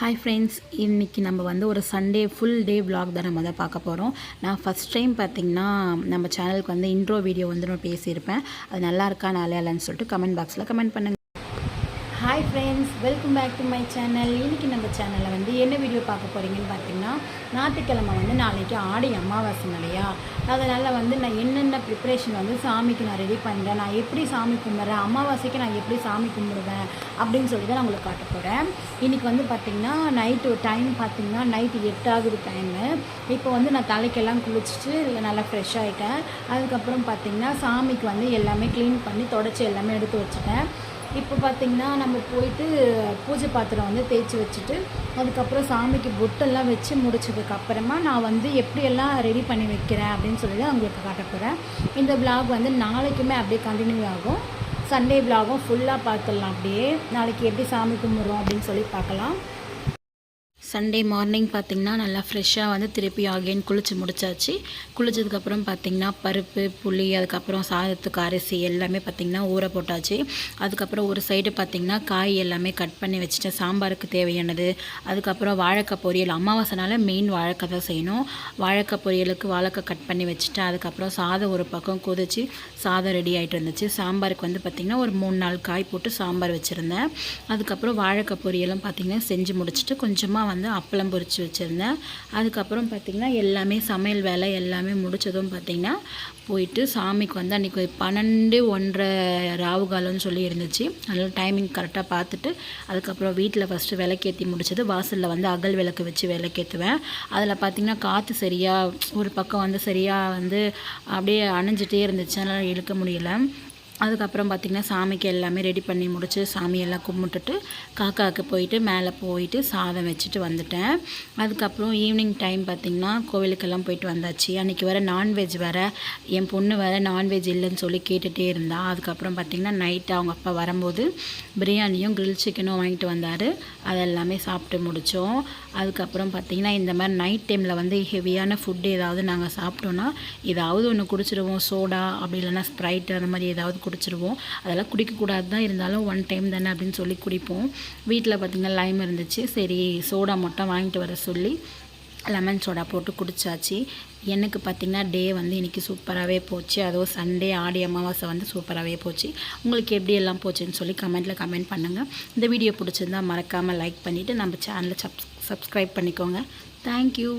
Hi friends இன்றைக்கி நம்ம வந்து ஒரு சண்டே ஃபுல் டே விலாக் தான் நம்ம தான் பார்க்க போகிறோம் நான் ஃபஸ்ட் டைம் பார்த்திங்கன்னா நம்ம சேனலுக்கு வந்து இன்ட்ரோ வீடியோ வந்து நான் பேசியிருப்பேன். அது நல்லா இருக்கா நல்லா இல்லைன்னு சொல்லிட்டு கமெண்ட் பாக்ஸில் கமெண்ட் பண்ணுங்கள் hi friends welcome back to my channel இன்றைக்கி நம்ம சேனலில் வந்து என்ன வீடியோ பார்க்க போகிறீங்கன்னு பார்த்தீங்கன்னா ஞாயிற்றுக்கிழமை வந்து நாளைக்கு ஆடி அமாவாசை இல்லையா? அதனால் வந்து நான் என்னென்ன ப்ரிப்ரேஷன் வந்து சாமிக்கு நான் ரெடி பண்ணுறேன் நான் எப்படி சாமி கும்பிட்றேன் அமாவாசைக்கு நான் எப்படி சாமி கும்பிடுவேன் அப்படின்னு சொல்லி தான் நான் உங்களுக்கு காட்ட போகிறேன் இன்றைக்கி வந்து பார்த்திங்கன்னா நைட்டு டைம் பார்த்திங்கன்னா நைட்டு எட்டாகுது டைமு இப்போ வந்து நான் தலைக்கெல்லாம் குளிச்சுட்டு இல்லை நல்லா ஃப்ரெஷ் ஆகிட்டேன் அதுக்கப்புறம் பார்த்திங்கன்னா சாமிக்கு வந்து எல்லாமே க்ளீன் பண்ணி தொடச்சி எல்லாமே எடுத்து வச்சுட்டேன். இப்போ பார்த்திங்கன்னா நம்ம போயிட்டு பூஜை பாத்திரம் வந்து தேய்ச்சி வச்சுட்டு அதுக்கப்புறம் சாமிக்கு பொட்டெல்லாம் வச்சு முடிச்சதுக்கு அப்புறமா நான் வந்து எப்படியெல்லாம் ரெடி பண்ணி வைக்கிறேன் அப்படின்னு சொல்லி தான் உங்களுக்கு காட்ட போகிறேன் இந்த விளாக் வந்து நாளைக்குமே அப்படியே கண்டினியூ ஆகும். சண்டே விளாகும் ஃபுல்லாக பார்த்துடலாம் அப்படியே. நாளைக்கு எப்படி சாமி கும்பிட்றோம் அப்படின்னு சொல்லி பார்க்கலாம். சண்டே மார்னிங் பார்த்திங்கன்னா நல்லா ஃப்ரெஷ்ஷாக வந்து திருப்பி அகைன் குளிச்சு முடிச்சாச்சு. குளிச்சதுக்கப்புறம் பார்த்திங்கன்னா பருப்பு புளி அதுக்கப்புறம் சாதத்துக்கு அரிசி எல்லாமே பார்த்திங்கன்னா ஊற போட்டாச்சு. அதுக்கப்புறம் ஒரு சைடு பார்த்திங்கன்னா காய் எல்லாமே கட் பண்ணி வச்சுட்டேன். சாம்பாருக்கு தேவையானது. அதுக்கப்புறம் வாழைக்காய் பொரியல். அமாவாசைனால மெயின் வாழைக்காய் தான் செய்யணும். வாழைக்காய் பொரியலுக்கு வாழைக்காய் கட் பண்ணி வச்சுட்டேன். அதுக்கப்புறம் சாதம் ஒரு பக்கம் கொதிச்சு சாதம் ரெடி ஆகிட்டு இருந்துச்சு. சாம்பாருக்கு வந்து பார்த்திங்கன்னா ஒரு மூணு நாள் காய் போட்டு சாம்பார் வச்சுருந்தேன். அதுக்கப்புறம் வாழைக்காய் பொரியலும் பார்த்திங்கன்னா செஞ்சு முடிச்சுட்டு கொஞ்சமாக வந்து அப்பளம் பொறிச்சு வச்சுருந்தேன். அதுக்கப்புறம் பார்த்திங்கன்னா எல்லாமே சமையல் வேலை எல்லாமே முடிச்சதும் பார்த்திங்கன்னா போயிட்டு சாமிக்கு வந்து அன்றைக்கி பன்னெண்டு ஒன்றரை ராவு காலம்னு சொல்லி இருந்துச்சு. அதனால் டைமிங் கரெக்டாக பார்த்துட்டு அதுக்கப்புறம் வீட்டில் ஃபஸ்ட்டு விளக்கேற்றி முடிச்சது. வாசலில் வந்து அகல் விளக்கு வச்சு விளக்கேற்றுவேன் அதில் பார்த்திங்கன்னா காற்று சரியாக ஒரு பக்கம் வந்து சரியாக வந்து அப்படியே அணைஞ்சிட்டே இருந்துச்சு. அதனால் இழுக்க முடியல. அதுக்கப்புறம் பார்த்திங்கன்னா சாமிக்கு எல்லாமே ரெடி பண்ணி முடிச்சு சாமியெல்லாம் கும்பிட்டுட்டு காக்காவுக்கு போயிட்டு மேலே போயிட்டு சாதம் வச்சுட்டு வந்துட்டேன். அதுக்கப்புறம் ஈவினிங் டைம் பார்த்திங்கன்னா கோவிலுக்கெல்லாம் போயிட்டு வந்தாச்சு. அன்றைக்கி வேறு நான்வெஜ் வேறு என் பொண்ணு வேறு நான்வெஜ் இல்லைன்னு சொல்லி கேட்டுகிட்டே இருந்தா. அதுக்கப்புறம் பார்த்திங்கன்னா நைட்டு அவங்க அப்பா வரும்போது பிரியாணியும் கிரில் சிக்கனும் வாங்கிட்டு வந்தார். அதெல்லாமே சாப்பிட்டு முடித்தோம் அதுக்கப்புறம் பார்த்திங்கன்னா இந்த மாதிரி நைட் டைமில் வந்து ஹெவியான ஃபுட்டு ஏதாவது நாங்கள் சாப்பிட்டோன்னா ஏதாவது ஒன்று குடிச்சிடுவோம் சோடா அப்படி இல்லைன்னா ஸ்ப்ரைட் அந்த மாதிரி ஏதாவது குடிச்சிருவோம். அதெல்லாம் குடிக்கக்கூடாது தான் இருந்தாலும் ஒன் டைம் தானே அப்படின்னு சொல்லி குடிப்போம். வீட்டில் பார்த்திங்கன்னா லைம் இருந்துச்சு. சரி சோடா மட்டும் வாங்கிட்டு வர சொல்லி லெமன் சோடா போட்டு குடிச்சாச்சு. எனக்கு பார்த்திங்கன்னா டே வந்து இன்றைக்கி சூப்பராகவே போச்சு. அதுவும் சண்டே ஆடி அமாவாசை வந்து சூப்பராகவே போச்சு. உங்களுக்கு எப்படி எல்லாம் போச்சுன்னு சொல்லி கமெண்ட்டில் கமெண்ட் பண்ணுங்கள் இந்த வீடியோ பிடிச்சிருந்தா மறக்காமல் லைக் பண்ணிவிட்டு நம்ம சேனலை சப் சப்ஸ்கிரைப் பண்ணிக்கோங்க. தேங்க்யூ